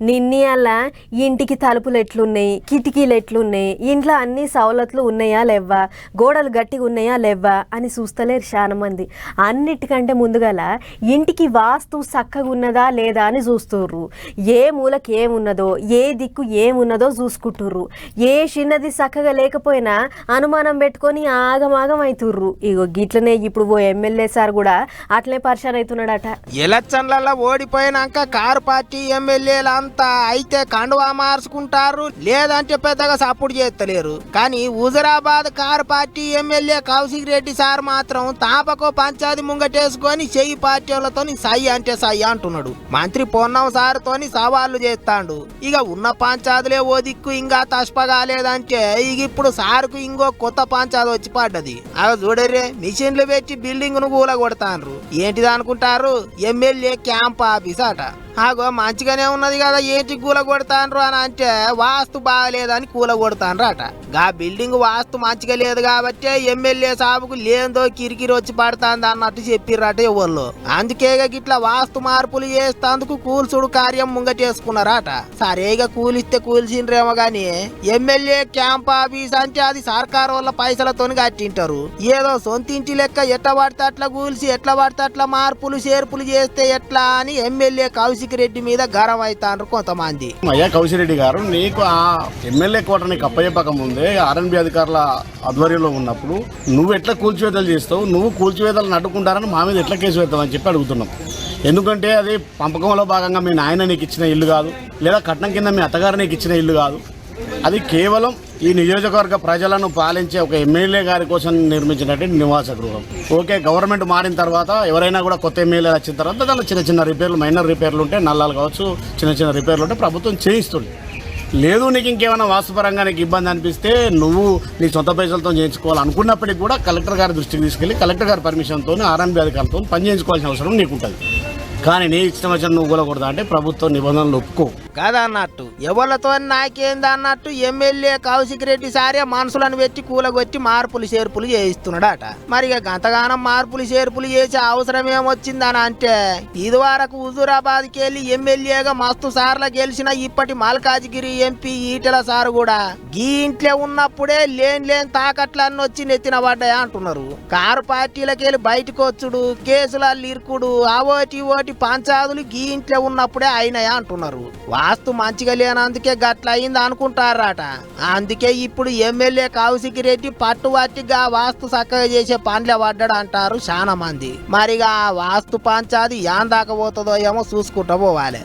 నిన్ని అలా ఇంటికి తలుపులు ఎట్లున్నాయి కిటికీలు ఎట్లున్నాయి ఇంట్లో అన్ని సవలతులు ఉన్నాయా లేవా గోడలు గట్టిగా ఉన్నాయా లేవా అని చూస్తలేరు చాలా మంది అన్నిటికంటే ముందుగల ఇంటికి వాస్తు చక్కగా ఉన్నదా లేదా అని చూస్తుర్రు. ఏ మూలకి ఏమున్నదో ఏ దిక్కు ఏమున్నదో చూసుకుంటుర్రు. ఏ చిన్నది చక్కగా లేకపోయినా అనుమానం పెట్టుకొని ఆగమాగం అవుతుర్రు ఇగో గిట్లనే ఇప్పుడు ఓ ఎమ్మెల్యే సార్ కూడా అట్లే పరిశాన్ అవుతున్నాడట. ఎలక్షన్లలో ఓడిపోయినాక కారు పార్టీ ఎమ్మెల్యేలు అంతా అయితే కండువా మార్చుకుంటారు లేదంటే పెద్దగా సపోర్ట్ చేస్తలేరు. కానీ Huzurabad car party MLA Kaushik Reddy sir మాత్రం తాపకో పంచాది ముంగటేసుకొని చెయ్యి పార్టీలతోని సై అంటే సై అంటున్నాడు. మంత్రి పొన్నం సార్ తోని సవాళ్ళు చేస్తాడు. ఇక ఉన్న పంచాదులే ఓ దిక్కు ఇంకా తష్పగాలేదంటే ఇక ఇప్పుడు సార్కు ఇంకో కొత్త పంచాది వచ్చి పడ్డది. అవి చూడరే మిషన్లు పెట్టి బిల్డింగ్ను కూల కొడతాండ్రు ఏంటిది అనుకుంటారు ఎమ్మెల్యే క్యాంప్ ఆఫీస్ అట. ఆగో మంచిగానే ఉన్నది కదా ఏంటి కూల కొడతాండ్రు అని అంటే వాస్తు బాగలేదని కూల కొడతాండ్రు అట గా బిల్డింగ్ వాస్తు మంచిగా లేదు కాబట్టి ఎమ్మెల్యే సాబుకు లేందో కిరికిరి వచ్చి పడుతుంది అన్నట్టు చెప్పిర్రట ఎవరు అందుకే గిట్లా వాస్తు మార్పులు చేస్తాందుకు కూల్చుడు కార్యం ముంగటేసుకున్నారట. సరేగా కూలిస్తే కూల్చిండ్రేమో గాని ఎమ్మెల్యే క్యాంప్ ఆఫీస్ అంటే అది సర్కారు వల్ల పైసలతోని కట్టింటారు. ఏదో సొంత ఇంటి లెక్క ఎట్లా పడితే అట్లా కూల్చి ఎట్లా పడితే అట్లా మార్పులు చేర్పులు చేస్తే ఎట్లా అని ఎమ్మెల్యే కౌశిక్ రెడ్డి మీద గారం అవుతాండ్రు కొంతమంది. అయ్యా కౌశిరెడ్డి గారు నీకు ఆ ఎమ్మెల్యే కోట నీకు అప్పచెప్పక ముందే ఆర్ఎన్బి అధికారుల ఆధ్వర్యంలో ఉన్నప్పుడు నువ్వు ఎట్లా కూల్చివేతలు చేస్తావు? నువ్వు కూల్చివేతలు నడుకుంటారని మా మీద ఎట్లా కేసు వేద్దామని చెప్పి అడుగుతున్నాం. ఎందుకంటే అది పంపకంలో భాగంగా మీ నాయన నీకు ఇచ్చిన ఇల్లు కాదు లేదా కట్నం కింద మీ అత్తగారు నీకు ఇచ్చిన ఇల్లు కాదు. అది కేవలం ఈ నియోజకవర్గ ప్రజలను పాలించే ఒక ఎమ్మెల్యే గారి కోసం నిర్మించినటువంటి నివాస గృహం. ఓకే గవర్నమెంట్ మారిన తర్వాత ఎవరైనా కూడా కొత్త ఎమ్మెల్యే వచ్చిన తర్వాత దానిలో చిన్న చిన్న రిపేర్లు మైనర్ రిపేర్లు ఉంటే నల్లాలు కావచ్చు చిన్న చిన్న రిపేర్లు ఉంటే ప్రభుత్వం చేయిస్తుంది. లేదు నీకు ఇంకేమైనా వాస్తుపరంగా నీకు ఇబ్బంది అనిపిస్తే నువ్వు నీ సొంత పైసలతో చేయించుకోవాలనుకున్నప్పటికీ కూడా కలెక్టర్ గారి దృష్టికి తీసుకెళ్ళి కలెక్టర్ గారి పర్మిషన్తో ఆర్ఎంబీ అధికారులతో పని చేయించుకోవాల్సిన అవసరం నీకు ఉంటుంది కానీ నీ ఇష్టం వచ్చిన నువ్వు కూడా అంటే ప్రభుత్వ నిబంధనలు ఒప్పుకో. కదా అన్నట్టు ఎవరితో నాకేంది అన్నట్టు ఎమ్మెల్యే కౌశిక్ రెడ్డి సారే మనుషులను పెట్టి కూలగొట్టి మార్పులు చేర్పులు చేయిస్తున్నాడట. మరి ఇక గంతగానం మార్పులు చేర్పులు చేసే అవసరం ఏమొచ్చిందని అంటే ఇది వరకు హుజూరాబాద్కి వెళ్ళి ఎమ్మెల్యేగా మస్తు సార్లు గెలిచిన ఇప్పటి మల్కాజ్గిరి ఎంపీ ఈటెల సారు కూడా గీ ఇంట్లో ఉన్నప్పుడే లేని లేని తాకట్లన్నీ వచ్చి నెత్తిన పడ్డాయా అంటున్నారు. కారు పార్టీలకి వెళ్ళి బయటకు వచ్చుడు కేసుల ఇరుకుడు అవోటి ఓటి పంచాదులు గీ ఇంట్లో ఉన్నప్పుడే అయినాయా అంటున్నారు. వాస్తు మంచిగా లేనందుకే గట్ల అయింది అనుకుంటారట. అందుకే ఇప్పుడు ఎమ్మెల్యే కౌశిక్ రెడ్డి పట్టువట్టిగా వాస్తు చక్కగా చేసే పనులే పడ్డాడు అంటారు చాలా మంది మరిగా ఆ వాస్తు పంచాది యాన్ దాకా పోతుందో ఏమో చూసుకుంటూ పోవాలి.